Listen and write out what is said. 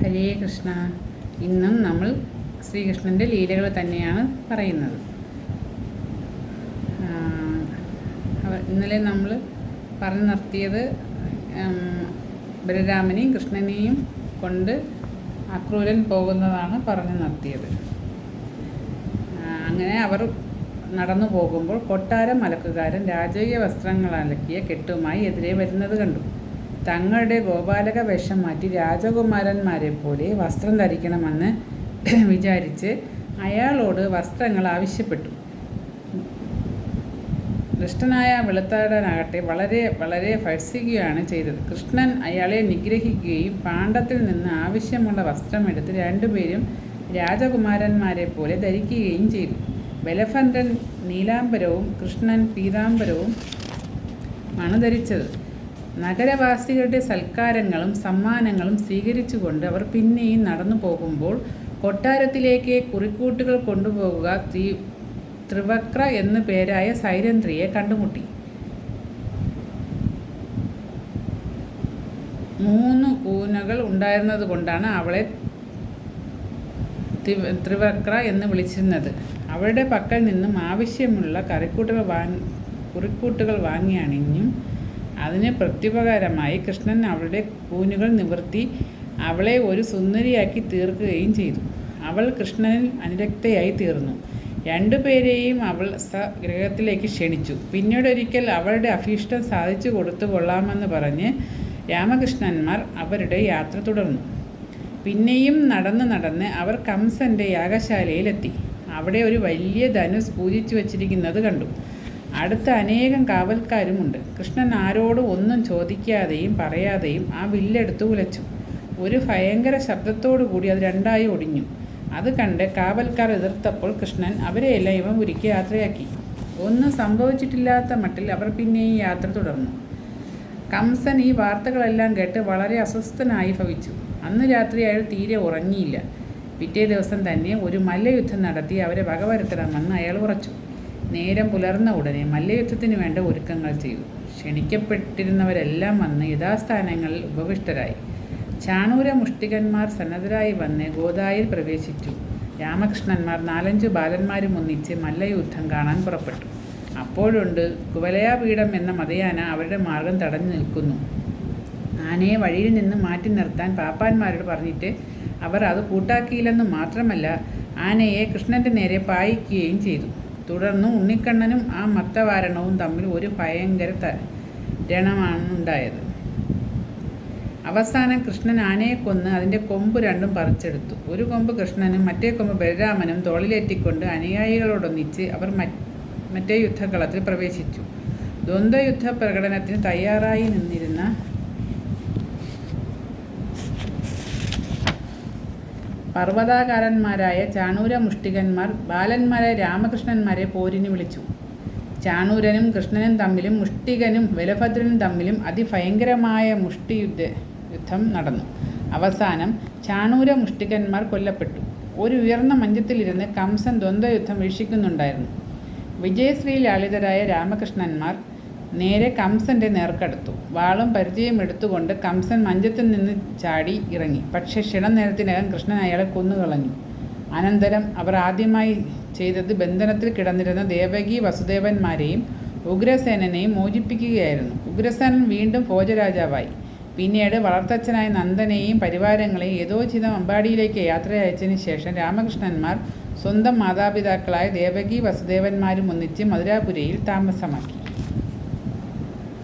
ഹരേ കൃഷ്ണ. ഇന്നും നമ്മൾ ശ്രീകൃഷ്ണന്റെ ലീലകൾ തന്നെയാണ് പറയുന്നത്. ഇന്നലെ നമ്മൾ പറഞ്ഞു നിർത്തിയത് ബലരാമനെയും കൃഷ്ണനെയും കൊണ്ട് അക്രൂരൻ പോകുന്നതാണ് പറഞ്ഞു നിർത്തിയത്. അങ്ങനെ അവർ നടന്നു പോകുമ്പോൾ കൊട്ടാരം മലക്കുകാരൻ രാജകീയ വസ്ത്രങ്ങൾ അലക്കിയ കെട്ടുമായി എതിരെ വരുന്നത് കണ്ടു. തങ്ങളുടെ ഗോപാലക വേഷം മാറ്റി രാജകുമാരന്മാരെ പോലെ വസ്ത്രം ധരിക്കണമെന്ന് വിചാരിച്ച് അയാളോട് വസ്ത്രങ്ങൾ ആവശ്യപ്പെട്ടു. ദുഷ്ടനായ വെളുത്താടനാകട്ടെ വളരെ വളരെ ഭർസിക്കുകയാണ് ചെയ്തത്. കൃഷ്ണൻ അയാളെ നിഗ്രഹിക്കുകയും പാണ്ഡത്തിൽ നിന്ന് ആവശ്യമുള്ള വസ്ത്രമെടുത്ത് രണ്ടുപേരും രാജകുമാരന്മാരെ പോലെ ധരിക്കുകയും ചെയ്തു. ബലഭദ്രൻ നീലാംബരവും കൃഷ്ണൻ പീതാംബരവും ആണ് ധരിച്ചത് നഗരവാസികളുടെ സൽക്കാരങ്ങളും സമ്മാനങ്ങളും സ്വീകരിച്ചുകൊണ്ട് അവർ പിന്നെയും നടന്നു പോകുമ്പോൾ കൊട്ടാരത്തിലേക്ക് കുറിക്കൂട്ടുകൾ കൊണ്ടുപോകുക ത്രി ത്രിവക്ര എന്നു പേരായ സൈരന്ധ്രിയെ കണ്ടുമുട്ടി. മൂന്ന് കൂനകൾ ഉണ്ടായിരുന്നത് കൊണ്ടാണ് അവളെ ത്രിവക്ര എന്ന് വിളിച്ചിരുന്നത്. അവളുടെ പക്കൽ നിന്നും ആവശ്യമുള്ള കറിക്കൂട്ടുകൾ വാങ്ങി കുറിക്കൂട്ടുകൾ വാങ്ങി അണിഞ്ഞും അതിന് പ്രത്യുപകാരമായി കൃഷ്ണൻ അവളുടെ കൂനുകൾ നിവർത്തി അവളെ ഒരു സുന്ദരിയാക്കി തീർക്കുകയും ചെയ്തു. അവൾ കൃഷ്ണനിൽ അനുരക്തയായി തീർന്നു. രണ്ടുപേരെയും അവൾ ഗ്രഹത്തിലേക്ക് ക്ഷണിച്ചു. പിന്നീടൊരിക്കൽ അവളുടെ അഭീഷ്ടം സാധിച്ചു കൊടുത്തു കൊള്ളാമെന്ന് പറഞ്ഞ് രാമകൃഷ്ണന്മാർ അവരുടെ യാത്ര തുടർന്നു. പിന്നെയും നടന്ന് നടന്ന് അവർ കംസന്റെ യാഗശാലയിലെത്തി. അവിടെ ഒരു വലിയ ധനുസ് പൂജിച്ചു വച്ചിരിക്കുന്നത് കണ്ടു. അടുത്ത അനേകം കാവൽക്കാരുമുണ്ട്. കൃഷ്ണൻ ആരോടും ഒന്നും ചോദിക്കാതെയും പറയാതെയും ആ വില്ലെടുത്ത് ഉലച്ചു. ഒരു ഭയങ്കര ശബ്ദത്തോടു കൂടി അത് രണ്ടായി ഒടിഞ്ഞു. അത് കണ്ട് കാവൽക്കാർ എതിർത്തപ്പോൾ കൃഷ്ണൻ അവരെയെല്ലാം ഇവൻ ഉരുക്കി യാത്രയാക്കി. ഒന്നും സംഭവിച്ചിട്ടില്ലാത്ത മട്ടിൽ അവർ പിന്നെയും യാത്ര തുടർന്നു. കംസൻ ഈ വാർത്തകളെല്ലാം കേട്ട് വളരെ അസ്വസ്ഥനായി ഭവിച്ചു. അന്ന് രാത്രി അയാൾ തീരെ ഉറങ്ങിയില്ല. പിറ്റേ ദിവസം തന്നെ ഒരു മല്ലയുദ്ധം നടത്തി അവരെ വകവരുത്തണമെന്ന് അയാൾ ഉറച്ചു. നേരം പുലർന്ന ഉടനെ മല്ലയുദ്ധത്തിന് വേണ്ട ഒരുക്കങ്ങൾ ചെയ്തു. ക്ഷണിക്കപ്പെട്ടിരുന്നവരെല്ലാം വന്ന് യഥാസ്ഥാനങ്ങളിൽ ഉപവിഷ്ടരായി. ചാണൂര മുഷ്ടികന്മാർ സന്നദ്ധരായി വന്ന് ഗോദായിൽ പ്രവേശിച്ചു. രാമകൃഷ്ണന്മാർ നാലഞ്ച് ബാലന്മാരും ഒന്നിച്ച് മല്ലയുദ്ധം കാണാൻ പുറപ്പെട്ടു. അപ്പോഴുണ്ട് കുവലയാപീഠം എന്ന മതയാന അവരുടെ മാർഗം തടഞ്ഞു നിൽക്കുന്നു. ആനയെ വഴിയിൽ നിന്ന് മാറ്റി നിർത്താൻ പാപ്പാന്മാരോട് പറഞ്ഞിട്ട് അവർ അത് കൂട്ടാക്കിയില്ലെന്ന് മാത്രമല്ല ആനയെ കൃഷ്ണന്റെ നേരെ പായിക്കുകയും ചെയ്തു. തുടർന്ന് ഉണ്ണിക്കണ്ണനും ആ മത്തവാരണവും തമ്മിൽ ഒരു ഭയങ്കര രണമാണുണ്ടായത്. അവസാനം കൃഷ്ണൻ ആനയെ കൊന്ന് അതിന്റെ കൊമ്പ് രണ്ടും പറിച്ചെടുത്തു. ഒരു കൊമ്പ് കൃഷ്ണനും മറ്റേ കൊമ്പ് ബലരാമനും തോളിലേറ്റിക്കൊണ്ട് അനുയായികളോടൊന്നിച്ച് അവർ മറ്റേ യുദ്ധകളത്തിൽ പ്രവേശിച്ചു. ദ്വന്ദ്വയുദ്ധ പ്രകടനത്തിന് തയ്യാറായി നിന്നിരുന്ന പർവതാകാരന്മാരായ ചാണൂര മുഷ്ടികന്മാർ ബാലന്മാരെ രാമകൃഷ്ണന്മാരെ പോരിന് വിളിച്ചു. ചാണൂരനും കൃഷ്ണനും തമ്മിലും മുഷ്ടികനും ബലഭദ്രനും തമ്മിലും അതിഭയങ്കരമായ മുഷ്ടി യുദ്ധ യുദ്ധം നടന്നു. അവസാനം ചാണൂര മുഷ്ടികന്മാർ കൊല്ലപ്പെട്ടു. ഒരു ഉയർന്ന മഞ്ചത്തിലിരുന്ന് കംസൻ ദ്വന്ദ്വയുദ്ധം വീക്ഷിക്കുന്നുണ്ടായിരുന്നു. വിജയശ്രീ ലാളിതരായ രാമകൃഷ്ണന്മാർ നേരെ കംസന്റെ നേർക്കടുത്തു. വാളും പരിചയം എടുത്തുകൊണ്ട് കംസൻ മഞ്ചത്തിൽ നിന്ന് ചാടി ഇറങ്ങി. പക്ഷേ ക്ഷണനേരത്തിനകം കൃഷ്ണൻ അയാളെ കൊന്നുകളഞ്ഞു. അനന്തരം അവർ ആദ്യമായി ചെയ്തത് ബന്ധനത്തിൽ കിടന്നിരുന്ന ദേവകി വസുദേവന്മാരെയും ഉഗ്രസേനനെയും മോചിപ്പിക്കുകയായിരുന്നു. ഉഗ്രസേനൻ വീണ്ടും ഭോജരാജാവായി. പിന്നീട് വളർത്തച്ഛനായ നന്ദനെയും പരിവാരങ്ങളെയും യഥോചിതം അമ്പാടിയിലേക്ക് യാത്ര അയച്ചതിന് ശേഷം രാമകൃഷ്ണന്മാർ സ്വന്തം മാതാപിതാക്കളായ ദേവകി വസുദേവന്മാരും ഒന്നിച്ച് മധുരാപുരയിൽ താമസമാക്കി.